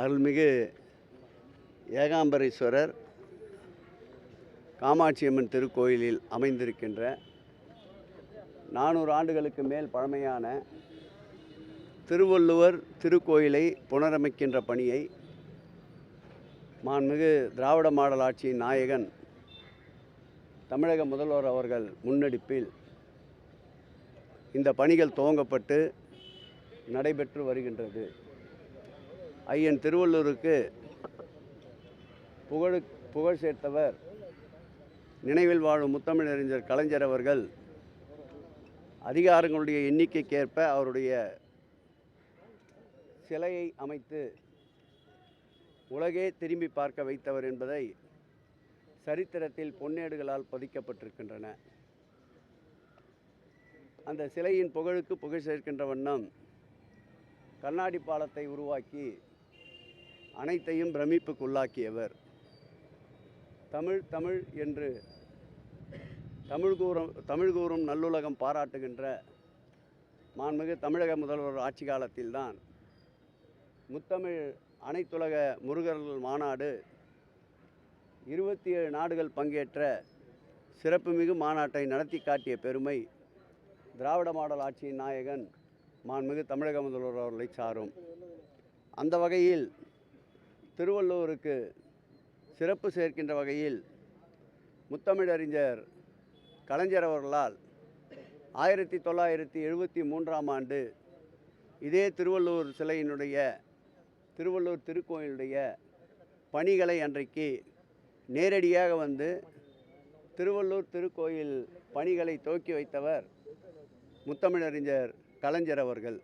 அருள்மிகு ஏகாம்பரேஸ்வரர் காமாட்சியம்மன் திருக்கோயிலில் அமைந்திருக்கின்ற நானூறு ஆண்டுகளுக்கு மேல் பழமையான திருவள்ளுவர் திருக்கோயிலை புனரமைக்கின்ற பணியை மாண்மிகு திராவிட மாடல் ஆட்சியின் நாயகன் தமிழக முதல்வர் அவர்கள் முன்னெடுப்பில் இந்த பணிகள் துவங்கப்பட்டு நடைபெற்று வருகின்றது. ஐயன் திருவள்ளூருக்கு புகழ் புகழ் சேர்த்தவர். நினைவில் வாழும் முத்தமிழறிஞர் கலைஞர் அவர்கள் அதிகாரங்களுடைய எண்ணிக்கைக்கேற்ப அவருடைய சிலையை அமைத்து உலகே திரும்பி பார்க்க வைத்தவர் என்பதை சரித்திரத்தில் பொன்னேடுகளால் பதிக்கப்பட்டிருக்கின்றன. அந்த சிலையின் புகழுக்கு புகழ் சேர்க்கின்ற வண்ணம் கண்ணாடி பாலத்தை உருவாக்கி அனைத்தையும் பிரமிப்புக்குள்ளாக்கியவர். தமிழ் தமிழ் என்று தமிழ் கூறும் தமிழ் கூறும் நல்லுலகம் பாராட்டுகின்ற மாண்புமிகு தமிழக முதல்வர் ஆட்சி காலத்தில்தான் முத்தமிழ் அனைத்துலக முருகர்கள் மாநாடு இருபத்தி ஏழு நாடுகள் பங்கேற்ற சிறப்புமிகு மாநாட்டை நடத்தி காட்டிய பெருமை திராவிட மாடல் ஆட்சியின் நாயகன் மாண்புமிகு தமிழக முதல்வர் அவர்களை சாரும். அந்த வகையில் திருவள்ளூருக்கு சிறப்பு சேர்க்கின்ற வகையில் முத்தமிழறிஞர் கலைஞர் அவர்களால் ஆயிரத்தி தொள்ளாயிரத்தி எழுபத்தி மூன்றாம் ஆண்டு இதே திருவள்ளூர் சிலையினுடைய திருவள்ளூர் திருக்கோயிலுடைய பணிகளை அன்றைக்கு நேரடியாக வந்து திருவள்ளூர் திருக்கோயில் பணிகளை துவக்கி வைத்தவர் முத்தமிழறிஞர் கலைஞர் அவர்கள்.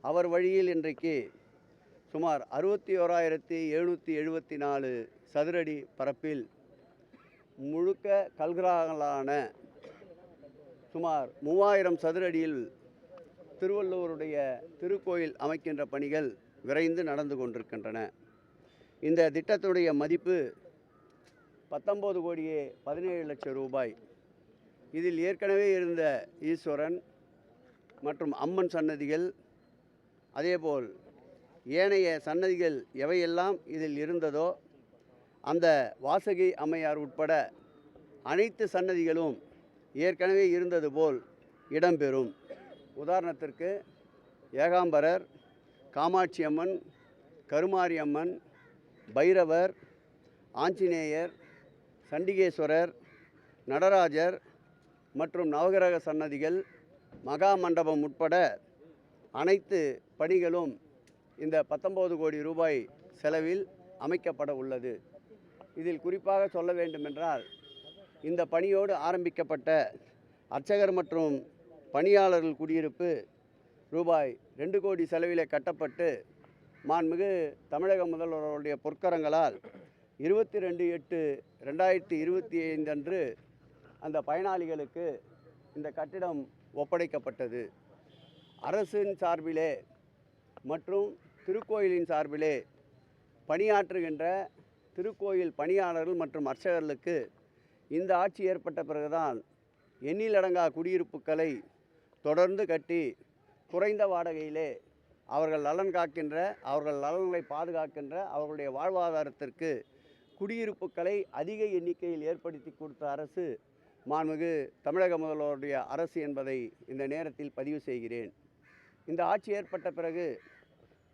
அவர் வழியில் இன்றைக்கு சுமார் அறுபத்தி ஓராயிரத்தி எழுநூற்றி எழுபத்தி நாலு சதுரடி பரப்பில் முழுக்க கல்கிராகலான சுமார் மூவாயிரம் சதுரடியில் திருவள்ளுவருடைய திருக்கோயில் அமைக்கின்ற பணிகள் விரைந்து நடந்து கொண்டிருக்கின்றன. இந்த திட்டத்துடைய மதிப்பு பத்தொம்போது கோடியே பதினேழு லட்சம் ரூபாய். இதில் ஏற்கனவே இருந்த ஈஸ்வரன் மற்றும் அம்மன் சன்னதிகள் அதேபோல் ஏனைய சன்னதிகள் எவையெல்லாம் இதில் இருந்ததோ அந்த வாசகி அம்மையார் உட்பட அனைத்து சன்னதிகளும் ஏற்கனவே இருந்தது போல் இடம்பெறும். உதாரணத்திற்கு ஏகாம்பரர் காமாட்சி அம்மன் கருமாரி அம்மன் பைரவர் ஆஞ்சநேயர் சண்டிகேஸ்வரர் நடராஜர் மற்றும் நவகிரக சன்னதிகள் மகா மண்டபம் உட்பட அனைத்து பணிகளும் இந்த பத்தொம்போது கோடி ரூபாய் செலவில் அமைக்கப்பட உள்ளது. இதில் குறிப்பாக சொல்ல வேண்டுமென்றால் இந்த பணியோடு ஆரம்பிக்கப்பட்ட அர்ச்சகர் மற்றும் பணியாளர்கள் குடியிருப்பு ரூபாய் ரெண்டு கோடி செலவிலே கட்டப்பட்டு மாண்புமிகு தமிழக முதல்வருடைய பொற்கரங்களால் இருபத்தி ரெண்டு எட்டு ரெண்டாயிரத்தி இருபத்தி ஐந்து அன்று அந்த பயனாளிகளுக்கு இந்த கட்டிடம் ஒப்படைக்கப்பட்டது. அரசின் சார்பிலே மற்றும் திருக்கோயிலின் சார்பிலே பணியாற்றுகின்ற திருக்கோயில் பணியாளர்கள் மற்றும் அர்ச்சகர்களுக்கு இந்த ஆட்சி ஏற்பட்ட பிறகுதான் எண்ணிலடங்கா குடியிருப்புகளை தொடர்ந்து கட்டி குறைந்த வாடகையிலே அவர்கள் நலன் காக்கின்ற அவர்கள் நலன்களை பாதுகாக்கின்ற அவர்களுடைய வாழ்வாதாரத்திற்கு குடியிருப்புகளை அதிக எண்ணிக்கையில் ஏற்படுத்தி கொடுத்த அரசு மாண்புமிகு தமிழக முதல்வருடைய அரசு என்பதை இந்த நேரத்தில் பதிவு செய்கிறேன். இந்த ஆட்சி ஏற்பட்ட பிறகு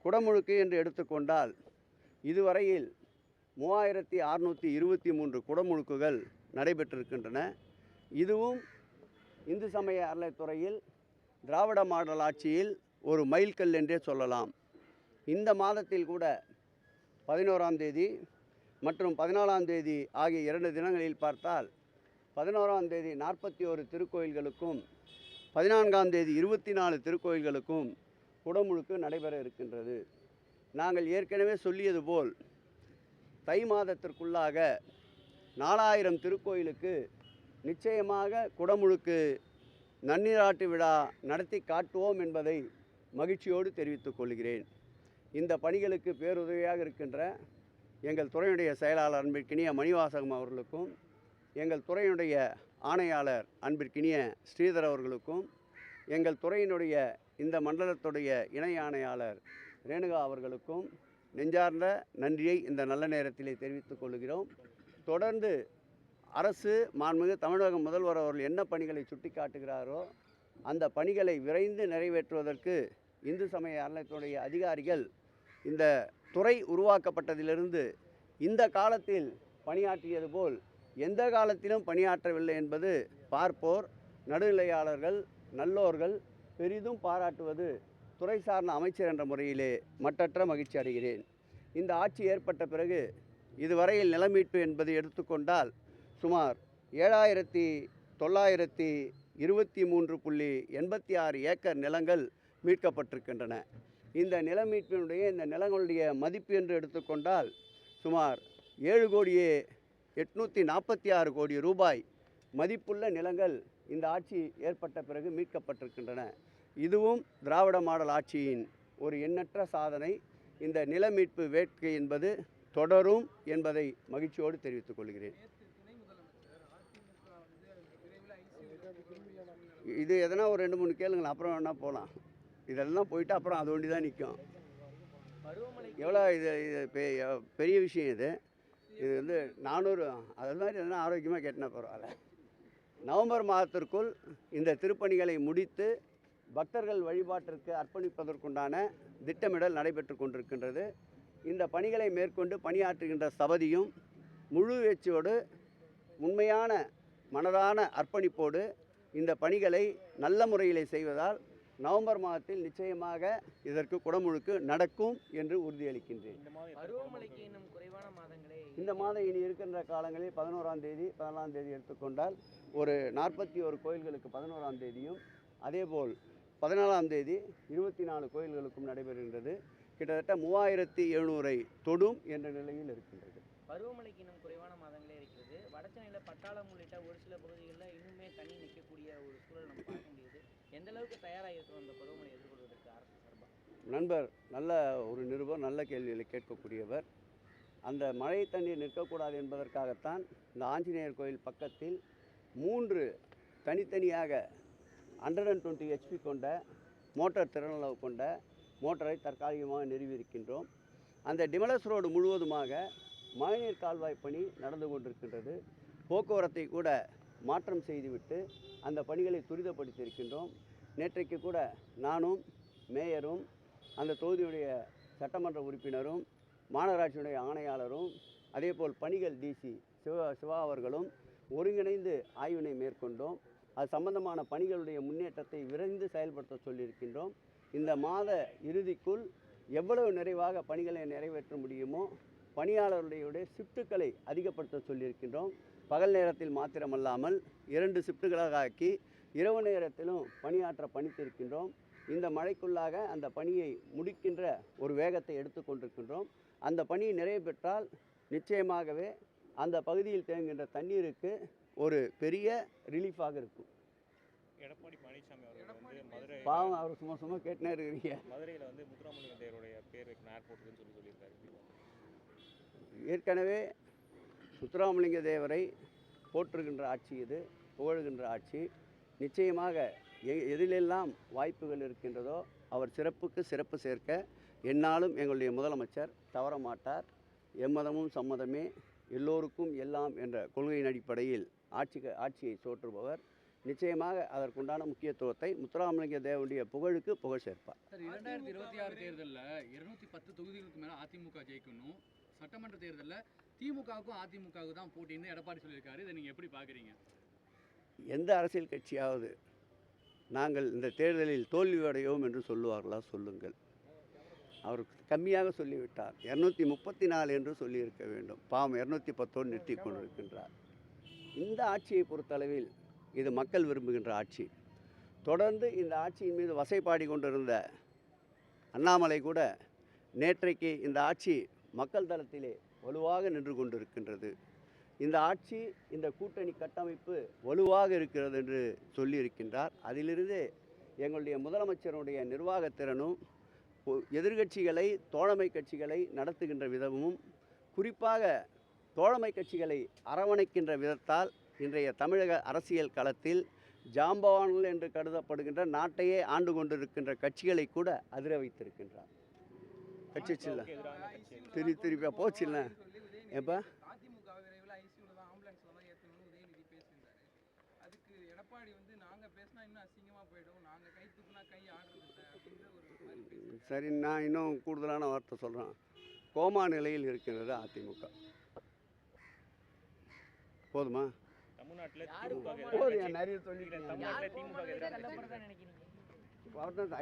குடமுழுக்கு என்று எடுத்துக்கொண்டால் இதுவரையில் மூவாயிரத்தி அறுநூற்றி இருபத்தி மூன்று குடமுழுக்குகள் நடைபெற்றிருக்கின்றன. இதுவும் இந்து சமய அறலைத்துறையில் திராவிட மாடல் ஆட்சியில் ஒரு மைல்கல் என்றே சொல்லலாம். இந்த மாதத்தில் கூட பதினோராம் தேதி மற்றும் பதினாலாம் தேதி ஆகிய இரண்டு தினங்களில் பார்த்தால் பதினோராம் தேதி நாற்பத்தி ஒரு திருக்கோயில்களுக்கும் பதினான்காம் தேதி இருபத்தி நாலு திருக்கோயில்களுக்கும் குடமுழுக்கு நடைபெற இருக்கின்றது. நாங்கள் ஏற்கனவே சொல்லியது போல் தை மாதத்திற்குள்ளாக நாலாயிரம் திருக்கோயிலுக்கு நிச்சயமாக குடமுழுக்கு நன்னீராட்டு விழா நடத்தி காட்டுவோம் என்பதை மகிழ்ச்சியோடு தெரிவித்துக் கொள்கிறேன். இந்த பணிகளுக்கு பேருதவியாக இருக்கின்ற எங்கள் துறையுடைய செயலாளர் அன்பிற்கினிய மணிவாசகம் அவர்களுக்கும் எங்கள் துறையினுடைய ஆணையாளர் அன்பிற்கினிய ஸ்ரீதர் அவர்களுக்கும் எங்கள் துறையினுடைய இந்த மண்டலத்துடைய இணை ஆணையாளர் ரேணுகா அவர்களுக்கும் நெஞ்சார்ந்த நன்றியை இந்த நல்ல நேரத்திலே தெரிவித்துக் கொள்கிறோம். தொடர்ந்து அரசு மாண்புமிகு தமிழக முதல்வர் அவர்கள் என்ன பணிகளை சுட்டிக்காட்டுகிறாரோ அந்த பணிகளை விரைந்து நிறைவேற்றுவதற்கு இந்து சமய அறநிலையத்துடைய அதிகாரிகள் இந்த துறை உருவாக்கப்பட்டதிலிருந்து இந்த காலத்தில் பணியாற்றியது போல் எந்த காலத்திலும் பணியாற்றவில்லை என்பது பார்ப்போர் நடுநிலையாளர்கள் நல்லோர்கள் பெரிதும் பாராட்டுவது துறை சார்ந்த அமைச்சர் என்ற முறையிலே மட்டற்ற மகிழ்ச்சி அடைகிறேன். இந்த ஆட்சி ஏற்பட்ட பிறகு இதுவரையில் நிலமீட்பு என்பதை எடுத்துக்கொண்டால் சுமார் ஏழாயிரத்தி தொள்ளாயிரத்தி இருபத்தி மூன்று புள்ளி எண்பத்தி ஆறு ஏக்கர் நிலங்கள் மீட்கப்பட்டிருக்கின்றன. இந்த நில மீட்பினுடைய இந்த நிலங்களுடைய மதிப்பு என்று எடுத்துக்கொண்டால் சுமார் ஏழு கோடியே எட்நூற்றி நாற்பத்தி ஆறு கோடி ரூபாய் மதிப்புள்ள நிலங்கள் இந்த ஆட்சி ஏற்பட்ட பிறகு மீட்கப்பட்டிருக்கின்றன. இதுவும் திராவிட மாடல் ஆட்சியின் ஒரு எண்ணற்ற சாதனை. இந்த நில மீட்பு வேட்கை என்பது தொடரும் என்பதை மகிழ்ச்சியோடு தெரிவித்துக் கொள்கிறேன். இது எதனா ஒரு ரெண்டு மூணு கேளுங்களேன் அப்புறம் வேணால் போகலாம் இதெல்லாம் போயிட்டு அப்புறம் அது ஒண்டி தான் நிற்கும் எவ்வளோ இது இது பெ- பெரிய விஷயம் இது. இது வந்து நானூறு அது மாதிரி எதனா ஆரோக்கியமாக கேட்டினா பரவாயில்ல. நவம்பர் மாதத்திற்குள் இந்த திருப்பணிகளை முடித்து பக்தர்கள் வழிபாட்டிற்கு அர்ப்பணிப்பதற்குண்டான திட்டமிடல் நடைபெற்று கொண்டிருக்கின்றது. இந்த பணிகளை மேற்கொண்டு பணியாற்றுகின்ற சபதியும் முழு வெற்றியோடு உண்மையான மனதான அர்ப்பணிப்போடு இந்த பணிகளை நல்ல முறையில் செய்வதால் நவம்பர் மாதத்தில் நிச்சயமாக இதற்கு குடமுழுக்கு நடக்கும் என்று உறுதியளிக்கின்றேன். இந்த மாதம் இனி இருக்கின்ற காலங்களில் பதினோராம் தேதி பதினாலாம் தேதி எடுத்துக்கொண்டால் ஒரு நாற்பத்தி ஒரு கோயில்களுக்கு பதினோராம் தேதியும் அதேபோல் பதினாலாம் தேதி இருபத்தி நாலு கோயில்களுக்கும் நடைபெறுகின்றது. கிட்டத்தட்ட மூவாயிரத்தி எழுநூறை தொடும் என்ற நிலையில் இருக்கின்றது. பருவமழைக்கு இன்னும் குறைவான மாதங்களே இருக்கிறது. வடசென்னையில் பட்டாளம் உள்ளிட்ட ஒரு சில பகுதிகளில் இன்னுமே தண்ணி நிற்கக்கூடிய ஒரு சூழல் நம்ம பார்க்க முடியுது. எந்த அளவுக்கு தயாராக இருக்கிறோம் அந்த பருவமழை எதிர்கொள்வதற்கு அரசு சார்பாக? நண்பர் நல்ல ஒரு நிருபர் நல்ல கேள்விகளை கேட்கக்கூடியவர். அந்த மழை தண்ணீர் நிற்கக்கூடாது என்பதற்காகத்தான் இந்த ஆஞ்சநேயர் கோயில் பக்கத்தில் மூன்று தனித்தனியாக ஹண்ட்ரட் அண்ட் டுவெண்ட்டி ஹெச்பி கொண்ட மோட்டார் திறனளவு கொண்ட மோட்டாரை தற்காலிகமாக நிறுவியிருக்கின்றோம். அந்த டிமலஸ் ரோடு முழுவதுமாக மழைநீர் கால்வாய் பணி நடந்து கொண்டிருக்கின்றது. போக்குவரத்தை கூட மாற்றம் செய்துவிட்டு அந்த பணிகளை துரிதப்படுத்தியிருக்கின்றோம். நேற்றைக்கு கூட நானும் மேயரும் அந்த தொகுதியுடைய சட்டமன்ற உறுப்பினரும் மாநகராட்சியுடைய ஆணையாளரும் அதேபோல் பணிகள் டிசி சிவா சிவா அவர்களும் ஒருங்கிணைந்து ஆய்வினை மேற்கொண்டோம். அது சம்பந்தமான பணிகளுடைய முன்னேற்றத்தை விரைந்து செயல்படுத்த சொல்லியிருக்கின்றோம். இந்த மாத இறுதிக்குள் எவ்வளவு நிறைவாக பணிகளை நிறைவேற்ற முடியுமோ பணியாளர்களுடைய ஷிஃப்ட்டுகளை அதிகப்படுத்த சொல்லியிருக்கின்றோம். பகல் நேரத்தில் மாத்திரமல்லாமல் இரண்டு ஷிஃப்ட்டுகளாக ஆக்கி இரவு நேரத்திலும் பணியாற்ற பணித்திருக்கின்றோம். இந்த மழைக்குள்ளாக அந்த பணியை முடிக்கின்ற ஒரு வேகத்தை எடுத்துக்கொண்டிருக்கின்றோம் அந்த பணி நிறைவு பெற்றால் நிச்சயமாகவே அந்த பகுதியில் தேங்குகின்ற தண்ணீருக்கு ஒரு பெரிய ரிலீஃபாக இருக்கும். எடப்பாடி பழனிசாமி அவர்கள் வந்து மதுரை பாவம் அவர் சும்மா சும்மா கேட்டுனே இருக்கிறீங்க. மதுரையில் வந்து முத்துராமலிங்க தேவருடைய பேர் வைக்கணும் ஏர்போர்ட்டுக்குன்னு சொல்லி சொல்லியிருக்காரு. ஏற்கனவே முத்துராமலிங்க தேவரை போற்றுகின்ற ஆட்சி இது புகழுகின்ற ஆட்சி. நிச்சயமாக எ- எதிலெல்லாம் வாய்ப்புகள் இருக்கின்றதோ அவர் சிறப்புக்கு சிறப்பு சேர்க்க என்னாலும் எங்களுடைய முதலமைச்சர் தவற மாட்டார் எம்மதமும் சம்மதமே. எல்லோருக்கும் எல்லாம் என்ற கொள்கையின் அடிப்படையில் ஆட்சி ஆட்சியை சோற்றுபவர் நிச்சயமாக அதற்குண்டான முக்கியத்துவத்தை முத்துராமலிங்க தேவனுடைய புகழுக்கு புகழ் சேர்ப்பார். சார் இரண்டாயிரத்தி இருபத்தி ஆறு தேர்தலில் இருநூத்தி பத்து தொகுதிகளுக்கு மேலே அதிமுக ஜெயிக்கணும். சட்டமன்ற தேர்தலில் திமுகவுக்கும் அதிமுகவுக்கு தான் போட்டின்னு எடப்பாடி சொல்லியிருக்காரு. இதை நீங்கள் எப்படி பார்க்குறீங்க? எந்த அரசியல் கட்சியாவது நாங்கள் இந்த தேர்தலில் தோல்வியடையோம் என்று சொல்லுவார்களா? சொல்லுங்கள். அவர் கம்மியாக சொல்லிவிட்டார். இரநூத்தி முப்பத்தி நாலு என்று சொல்லியிருக்க வேண்டும். பாவம் இரநூத்தி பத்தோடு நிறுத்தி கொண்டிருக்கின்றார். இந்த ஆட்சியை பொறுத்தளவில் இது மக்கள் விரும்புகின்ற ஆட்சி. தொடர்ந்து இந்த ஆட்சியின் மீது வசைப்பாடி கொண்டிருந்த அண்ணாமலை கூட நேற்றைக்கு இந்த ஆட்சி மக்கள் தளத்திலே வலுவாக நின்று கொண்டிருக்கின்றது. இந்த ஆட்சி இந்த கூட்டணி கட்டமைப்பு வலுவாக இருக்கிறது என்று சொல்லியிருக்கின்றார். அதிலிருந்து எங்களுடைய முதலமைச்சருடைய நிர்வாகத்திறனும் எதிர்கட்சிகளை தோழமை கட்சிகளை நடத்துகின்ற விதமும் குறிப்பாக தோழமை கட்சிகளை அரவணைக்கின்ற விதத்தால் இன்றைய தமிழக அரசியல் களத்தில் ஜாம்பவான்கள் என்று கருதப்படுகின்ற நாட்டையே ஆண்டு கொண்டிருக்கின்ற கட்சிகளை கூட அதிர வைத்திருக்கின்றார். கட்சி சில்ல திரு திருப்பியா போச்சு இல்லை எப்போ சரி நான் இன்னும் கூடுதலான வார்த்தை சொல்கிறேன் கோமா நிலையில் இருக்கிறது அதிமுக. போதுமா? நிறைய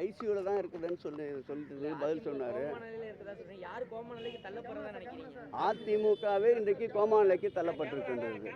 ஐசியூவில் தான் இருக்குதுன்னு சொல்லி சொல்லிட்டு பதில் சொன்னார். அதிமுகவே இன்றைக்கு கோமா நிலைக்கு தள்ளப்பட்டிருக்கின்றது.